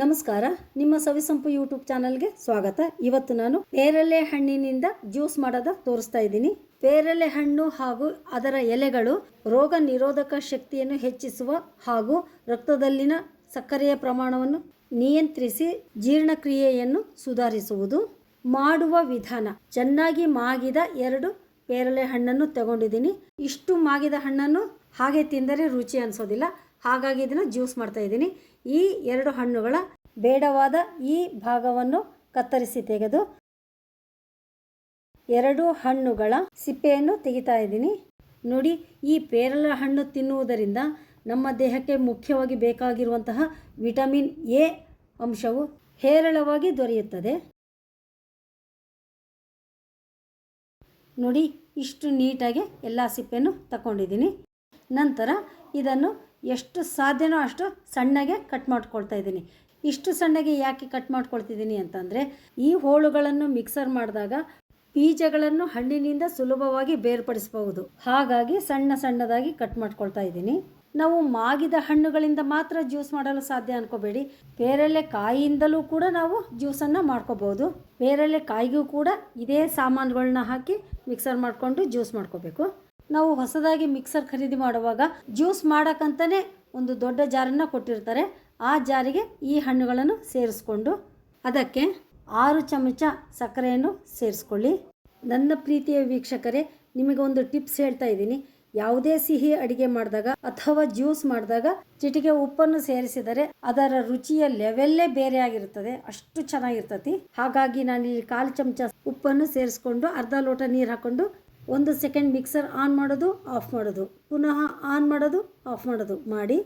ನಮಸ್ಕಾರ. ನಿಮ್ಮ ಸವಿಸಂಪು ಯೂಟ್ಯೂಬ್ ಚಾನಲ್ಗೆ ಸ್ವಾಗತ. ಇವತ್ತು ನಾನು ಪೇರಲೆ ಹಣ್ಣಿನಿಂದ ಜ್ಯೂಸ್ ಮಾಡೋದ ತೋರಿಸ್ತಾ ಇದ್ದೀನಿ. ಪೇರಲೆ ಹಣ್ಣು ಹಾಗೂ ಅದರ ಎಲೆಗಳು ರೋಗ ನಿರೋಧಕ ಶಕ್ತಿಯನ್ನು ಹೆಚ್ಚಿಸುವ ಹಾಗೂ ರಕ್ತದಲ್ಲಿನ ಸಕ್ಕರೆಯ ಪ್ರಮಾಣವನ್ನು ನಿಯಂತ್ರಿಸಿ ಜೀರ್ಣಕ್ರಿಯೆಯನ್ನು ಸುಧಾರಿಸುವುದು ಮಾಡುವ ವಿಧಾನ. ಚೆನ್ನಾಗಿ ಮಾಗಿದ ಎರಡು ಪೇರಲೆ ಹಣ್ಣನ್ನು ತಗೊಂಡಿದ್ದೀನಿ. ಇಷ್ಟು ಮಾಗಿದ ಹಣ್ಣನ್ನು ಹಾಗೆ ತಿಂದರೆ ರುಚಿ ಅನಿಸೋದಿಲ್ಲ. ಹಾಗಾಗಿ ಇದನ್ನು ಜ್ಯೂಸ್ ಮಾಡ್ತಾ ಇದ್ದೀನಿ. ಈ ಎರಡು ಹಣ್ಣುಗಳ ಬೇಡವಾದ ಈ ಭಾಗವನ್ನು ಕತ್ತರಿಸಿ ತೆಗೆದು ಎರಡು ಹಣ್ಣುಗಳ ಸಿಪ್ಪೆಯನ್ನು ತೆಗಿತಾ ಇದ್ದೀನಿ. ನೋಡಿ, ಈ ಪೇರಲ ಹಣ್ಣು ತಿನ್ನುವುದರಿಂದ ನಮ್ಮ ದೇಹಕ್ಕೆ ಮುಖ್ಯವಾಗಿ ಬೇಕಾಗಿರುವಂತಹ ವಿಟಮಿನ್ ಎ ಅಂಶವು ಹೇರಳವಾಗಿ ದೊರೆಯುತ್ತದೆ. ನೋಡಿ, ಇಷ್ಟು ನೀಟಾಗಿ ಎಲ್ಲ ಸಿಪ್ಪೆಯನ್ನು ತಗೊಂಡಿದ್ದೀನಿ ನಂತರ ಇದನ್ನು ಎಷ್ಟು ಸಾಧ್ಯನೋ ಅಷ್ಟು ಸಣ್ಣಗೆ ಕಟ್ ಮಾಡ್ಕೊಳ್ತಾ ಇದ್ದೀನಿ. ಇಷ್ಟು ಸಣ್ಣಗೆ ಯಾಕೆ ಕಟ್ ಮಾಡ್ಕೊಳ್ತಿದ್ದೀನಿ ಅಂತಂದರೆ, ಈ ಹೋಳುಗಳನ್ನು ಮಿಕ್ಸರ್ ಮಾಡಿದಾಗ ಬೀಜಗಳನ್ನು ಹಣ್ಣಿನಿಂದ ಸುಲಭವಾಗಿ ಬೇರ್ಪಡಿಸಬಹುದು. ಹಾಗಾಗಿ ಸಣ್ಣ ಸಣ್ಣದಾಗಿ ಕಟ್ ಮಾಡ್ಕೊಳ್ತಾ ಇದ್ದೀನಿ. ನಾವು ಮಾಗಿದ ಹಣ್ಣುಗಳಿಂದ ಮಾತ್ರ ಜ್ಯೂಸ್ ಮಾಡಲು ಸಾಧ್ಯ ಅನ್ಕೋಬೇಡಿ. ಬೇರೆಲೆ ಕಾಯಿಯಿಂದಲೂ ಕೂಡ ನಾವು ಜ್ಯೂಸನ್ನು ಮಾಡ್ಕೋಬಹುದು. ಬೇರೆಲೆ ಕಾಯಿಗೂ ಕೂಡ ಇದೇ ಸಾಮಾನುಗಳನ್ನ ಹಾಕಿ ಮಿಕ್ಸರ್ ಮಾಡಿಕೊಂಡು ಜ್ಯೂಸ್ ಮಾಡ್ಕೋಬೇಕು. ನಾವು ಹೊಸದಾಗಿ ಮಿಕ್ಸರ್ ಖರೀದಿ ಮಾಡುವಾಗ ಜ್ಯೂಸ್ ಮಾಡೋಕ್ಕಂತಲೇ ಒಂದು ದೊಡ್ಡ ಜಾರನ್ನು ಕೊಟ್ಟಿರ್ತಾರೆ. ಆ ಜಾರಿಗೆ ಈ ಹಣ್ಣುಗಳನ್ನು ಸೇರಿಸ್ಕೊಂಡು ಅದಕ್ಕೆ ಆರು ಚಮಚ ಸಕ್ಕರೆಯನ್ನು ಸೇರಿಸ್ಕೊಳ್ಳಿ. ನನ್ನ ಪ್ರೀತಿಯ ವೀಕ್ಷಕರೇ, ನಿಮಗೆ ಒಂದು ಟಿಪ್ಸ್ ಹೇಳ್ತಾ ಇದ್ದೀನಿ. ಯಾವುದೇ ಸಿಹಿ ಅಡಿಗೆ ಮಾಡಿದಾಗ ಅಥವಾ ಜ್ಯೂಸ್ ಮಾಡಿದಾಗ ಚಿಟಿಕೆ ಉಪ್ಪನ್ನು ಸೇರಿಸಿದರೆ ಅದರ ರುಚಿಯ ಲೆವೆಲ್ಲೇ ಬೇರೆ ಆಗಿರುತ್ತದೆ. ಅಷ್ಟು ಚೆನ್ನಾಗಿರ್ತತಿ. ಹಾಗಾಗಿ ನಾನು ಇಲ್ಲಿ ಕಾಲು ಚಮಚ ಉಪ್ಪನ್ನು ಸೇರಿಸ್ಕೊಂಡು ಅರ್ಧ ಲೋಟ ನೀರು ಹಾಕೊಂಡು ಒಂದು ಸೆಕೆಂಡ್ ಮಿಕ್ಸರ್ ಆನ್ ಮಾಡೋದು, ಆಫ್ ಮಾಡೋದು. ಪುನಃ ಆನ್ ಮಾಡೋದು, ಆಫ್ ಮಾಡೋದು. ಮಾಡಿ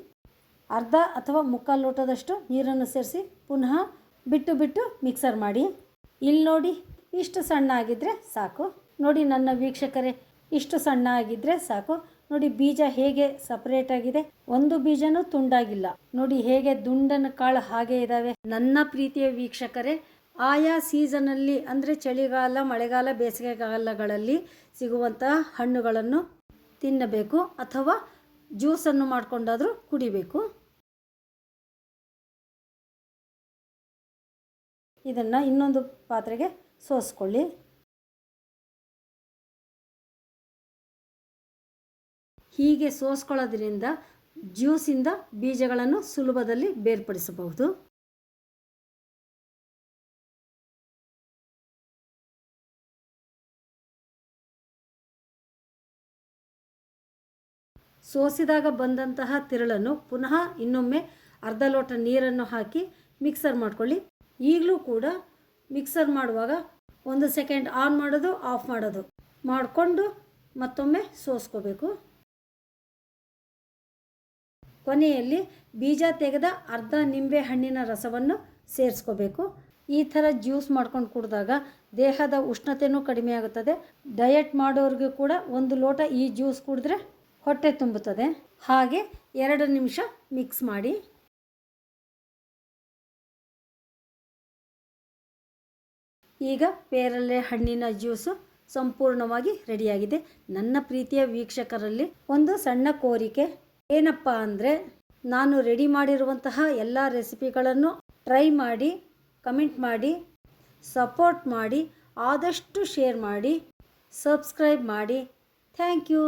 ಅರ್ಧ ಅಥವಾ ಮುಕ್ಕಾಲು ಲೋಟದಷ್ಟು ನೀರನ್ನು ಸೇರಿಸಿ ಪುನಃ ಬಿಟ್ಟು ಬಿಟ್ಟು ಮಿಕ್ಸರ್ ಮಾಡಿ. ಇಲ್ಲಿ ನೋಡಿ, ಇಷ್ಟು ಸಣ್ಣ ಆಗಿದ್ದರೆ ಸಾಕು. ನೋಡಿ ನನ್ನ ವೀಕ್ಷಕರೇ, ಇಷ್ಟು ಸಣ್ಣ ಆಗಿದ್ದರೆ ಸಾಕು. ನೋಡಿ ಬೀಜ ಹೇಗೆ ಸಪರೇಟ್ ಆಗಿದೆ. ಒಂದು ಬೀಜನೂ ತುಂಡಾಗಿಲ್ಲ. ನೋಡಿ ಹೇಗೆ ದುಂಡನ ಕಾಳು ಹಾಗೆ ಇದ್ದಾವೆ ನನ್ನ ಪ್ರೀತಿಯ ವೀಕ್ಷಕರೇ ಆಯಾ ಸೀಸನಲ್ಲಿ ಅಂದರೆ ಚಳಿಗಾಲ, ಮಳೆಗಾಲ, ಬೇಸಿಗೆಗಾಲಗಳಲ್ಲಿ ಸಿಗುವಂತಹ ಹಣ್ಣುಗಳನ್ನು ತಿನ್ನಬೇಕು ಅಥವಾ ಜ್ಯೂಸನ್ನು ಮಾಡಿಕೊಂಡಾದರೂ ಕುಡಿಬೇಕು. ಇದನ್ನು ಇನ್ನೊಂದು ಪಾತ್ರೆಗೆ ಸೋಸ್ಕೊಳ್ಳಿ. ಹೀಗೆ ಸೋಸ್ಕೊಳ್ಳೋದ್ರಿಂದ ಜ್ಯೂಸಿಂದ ಬೀಜಗಳನ್ನು ಸುಲಭದಲ್ಲಿ ಬೇರ್ಪಡಿಸಬಹುದು. ಸೋಸಿದಾಗ ಬಂದಂತಹ ತಿರುಳನ್ನು ಪುನಃ ಇನ್ನೊಮ್ಮೆ ಅರ್ಧ ಲೋಟ ನೀರನ್ನು ಹಾಕಿ ಮಿಕ್ಸರ್ ಮಾಡ್ಕೊಳ್ಳಿ. ಈಗಲೂ ಕೂಡ ಮಿಕ್ಸರ್ ಮಾಡುವಾಗ ಒಂದು ಸೆಕೆಂಡ್ ಆನ್ ಮಾಡೋದು, ಆಫ್ ಮಾಡೋದು. ಮಾಡಿಕೊಂಡು ಮತ್ತೊಮ್ಮೆ ಸೋಸ್ಕೋಬೇಕು. ಕೊನೆಯಲ್ಲಿ ಬೀಜ ತೆಗೆದ ಅರ್ಧ ನಿಂಬೆ ಹಣ್ಣಿನ ರಸವನ್ನು ಸೇರಿಸ್ಕೋಬೇಕು. ಈ ಥರ ಜ್ಯೂಸ್ ಮಾಡ್ಕೊಂಡು ಕುಡಿದಾಗ ದೇಹದ ಉಷ್ಣತೆಯೂ ಕಡಿಮೆ ಆಗುತ್ತದೆ. ಡಯಟ್ ಮಾಡೋರಿಗೂ ಕೂಡ ಒಂದು ಲೋಟ ಈ ಜ್ಯೂಸ್ ಕುಡಿದ್ರೆ ಹೊಟ್ಟೆ ತುಂಬುತ್ತದೆ. ಹಾಗೆ ಎರಡು ನಿಮಿಷ ಮಿಕ್ಸ್ ಮಾಡಿ. ಈಗ ಪೇರಲೆ ಹಣ್ಣಿನ ಜ್ಯೂಸು ಸಂಪೂರ್ಣವಾಗಿ ರೆಡಿಯಾಗಿದೆ. ನನ್ನ ಪ್ರೀತಿಯ ವೀಕ್ಷಕರಲ್ಲಿ ಒಂದು ಸಣ್ಣ ಕೋರಿಕೆ. ಏನಪ್ಪ ಅಂದರೆ, ನಾನು ರೆಡಿ ಮಾಡಿರುವಂತಹ ಎಲ್ಲ ರೆಸಿಪಿಗಳನ್ನು ಟ್ರೈ ಮಾಡಿ, ಕಮೆಂಟ್ ಮಾಡಿ, ಸಪೋರ್ಟ್ ಮಾಡಿ, ಆದಷ್ಟು ಶೇರ್ ಮಾಡಿ, ಸಬ್ಸ್ಕ್ರೈಬ್ ಮಾಡಿ. Thank you.